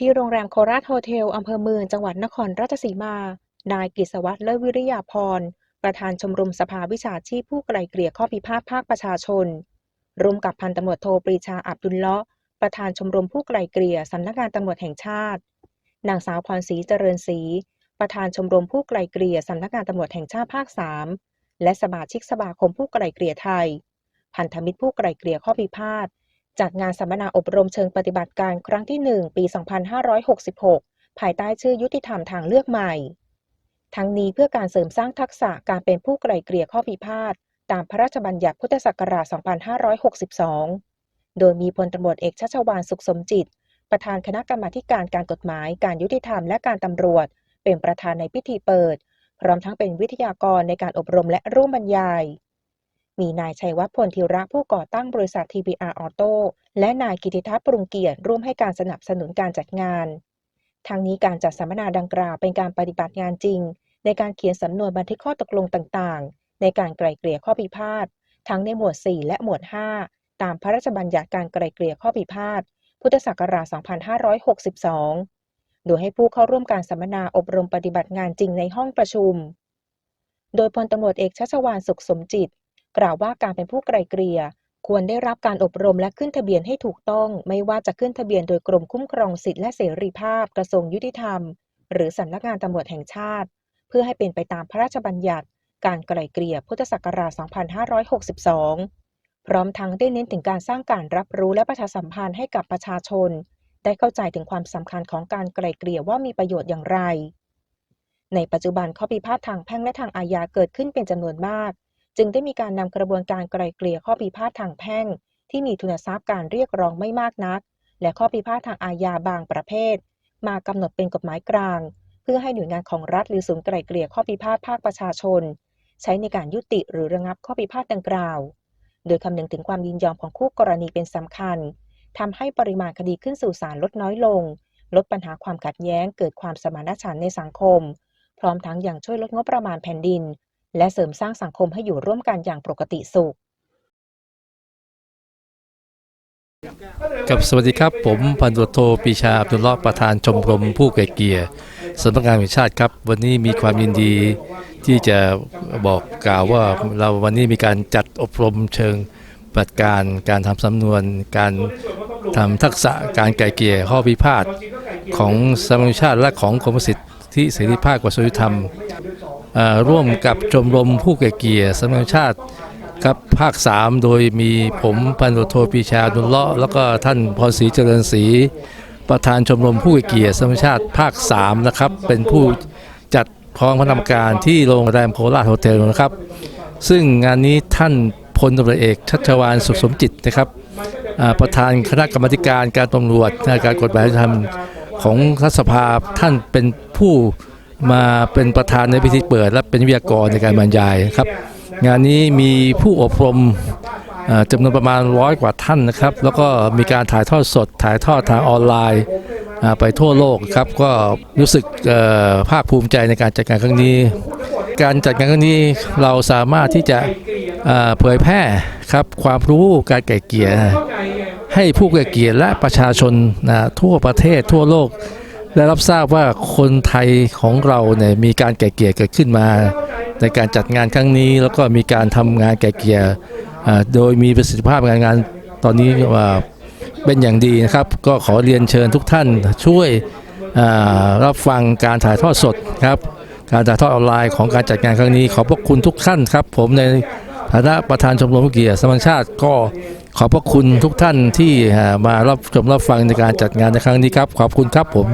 ที่โรงแรมโคราชโฮเทล อำเภอเมือง จังหวัดนครราชสีมา นายกฤษวัฒน์เลิศวิริยาพร ประธานชมรมสภาวิชาชีพผู้ไกลเกลี่ยข้อพิพาทภาคประชาชน ร่วมกับพันตำรวจโทปรีชาอับดุลเลาะ ประธานชมรมผู้ไกลเกลี่ยสำนักงานตำรวจแห่งชาติ นางสาวพรศรีเจริญศรี ประธานชมรมผู้ไกลเกลี่ยสำนักงานตำรวจแห่งชาติภาค3และสมาชิกสมาคมผู้ไกลเกลี่ยไทย พันธมิตรผู้ไกลเกลี่ยข้อพิพาท จัดงานสัมมนาอบรมเชิงปฏิบัติการครั้งที่ 1 ปี 2566 ภายใต้ชื่อยุติธรรมทางเลือกใหม่ ทั้งนี้เพื่อการเสริมสร้างทักษะการเป็นผู้ไกลเกลี่ยข้อพิพาท ตามพระราชบัญญัติพุทธศักราช 2562 โดยมีพลตำรวจเอกชัชวานสุขสมจิต ประธานคณะกรรมาการการกฎหมาย การยุติธรรมและการตำรวจ เป็นประธานในพิธีเปิด พร้อมทั้งเป็นวิทยากรในการอบรมและร่วมบรรยาย มีนายชัยวัฒน์พลธีระผู้ก่อตั้งบริษัท TPR Auto และนายกิติทัศน์ปรุงเกียรติร่วมให้การสนับสนุนการจัดงานทั้งนี้การจัดสัมมนาดังกล่าวเป็นการปฏิบัติงานจริง ในการเขียนสำนวนบันทึกข้อตกลงต่างๆ ในการไกล่เกลี่ยข้อพิพาททั้งในหมวด 4 และหมวด 5 ตามพระราชบัญญัติการไกล่เกลี่ยข้อพิพาทพุทธศักราช 2562 โดยให้ผู้เข้าร่วมการสัมมนาอบรมปฏิบัติงานจริงในห้องประชุม โดยพลตำรวจเอกชัชวานสุขสมจิต กล่าวว่าการเป็นผู้ไกลเกลี่ยควรได้รับการอบรมและขึ้นทะเบียนให้ถูกต้อง ไม่ว่าจะขึ้นทะเบียนโดยกรมคุ้มครองสิทธิและเสรีภาพกระทรวงยุติธรรม หรือสำนักงานตำรวจแห่งชาติ เพื่อให้เป็นไปตามพระราชบัญญัติ การไกลเกลี่ยพุทธศักราช 2562 พร้อมทั้งได้เน้นถึงการสร้างการรับรู้และประชาสัมพันธ์ให้กับประชาชน ได้เข้าใจถึงความสำคัญของการไกลเกลี่ยว่ามีประโยชน์อย่างไร ในปัจจุบันข้อพิพาททางแพ่งและทางอาญาเกิดขึ้นเป็นจำนวนมาก จึงได้มีการนำกระบวนการไกล่เกลี่ยข้อพิพาททางแพ่ง ที่มีทุนทรัพย์การเรียกร้องไม่มากนัก และข้อพิพาททางอาญาบางประเภท มากำหนดเป็นกฎหมายกลาง เพื่อให้หน่วยงานของรัฐหรือศูนย์ไกล่เกลี่ยข้อพิพาทภาคประชาชน ใช้ในการยุติหรือระงับข้อพิพาทดังกล่าว โดยคำนึงถึงความยินยอมของคู่กรณีเป็นสำคัญทำให้ปริมาณคดีขึ้นสู่ศาลลดน้อยลง ลดปัญหาความขัดแย้ง เกิดความสมานฉันท์ในสังคม พร้อมทั้งยังช่วยลดงบประมาณแผ่นดิน และเสริมสร้างสังคมให้อยู่ร่วมกันอย่างปกติสุขกับสวัสดีครับ ผมพันตรวจโทปีชาอับดุลเลาะประธานชมรมผู้ไกลเกลี่ยสำนักงานแห่งชาติครับ วันนี้มีความยินดีที่จะบอกกล่าวว่าเราวันนี้มีการจัดอบรมเชิงปฏิการการทำสำนวน การทำทักษะการไกลเกลี่ยข้อพิพาทของสำนักงานแห่งชาติและของกรมสิทธิเสรีภาพกระทรวงยุติธรรม ร่วมกับชมรมผู้ไกลเกียสำนักงานแห่งชาติครับภาค 3 โดยมีผมพันตำรวโทปีชาดุลเลาะแล้วก็ท่านพรศรีเจริญศรีประธานชมรมผู้ไกลเกลี่ยสมชาติภาค 3 นะครับ เป็นผู้จัดพร้อมคณะกรรมการที่โรงแรมโคราชโฮเทลนะครับ ซึ่งงานนี้ท่านพลตำรวจเอกชัชวานสุขสมจิตนะครับประธานคณะกรรมการการตำรวจการกฎหมายธรรมของรัฐสภาท่านเป็นผู้ มาเป็นประธานในพิธีเปิด และเป็นวิทยากรในการบรรยายครับ งานนี้มีผู้อบรมจำนวนประมาณร้อยกว่าท่านนะครับ แล้วก็มีการถ่ายทอดสด ถ่ายทอดทางออนไลน์ไปทั่วโลกครับ ก็รู้สึกภาคภูมิใจในการจัดงานครั้งนี้ การจัดงานครั้งนี้เราสามารถที่จะเผยแพร่ครับความรู้การไก่เกี่ยให้ผู้ไก่เกี่ยและประชาชนทั่วประเทศทั่วโลก ได้รับทราบว่าคนไทยของเราเนี่ยมีการไก่เกลี่ยเกิดขึ้นมา ในการจัดงานครั้งนี้ แล้วก็มีการทำงานไก่เกลี่ยโดยมีประสิทธิภาพการงานตอนนี้ว่าเป็นอย่างดีนะครับ ก็ขอเรียนเชิญทุกท่านช่วยรับฟังการถ่ายทอดสดครับการถ่ายทอดออนไลน์ของการจัดงานครั้งนี้ ขอบพระคุณทุกท่านครับ ผมในฐานะประธานชมรมเกียรติสมังชาติก็ขอบพระคุณทุกท่านที่มารับชมรับฟังในการจัดงานในครั้งนี้ครับ ขอบคุณครับผม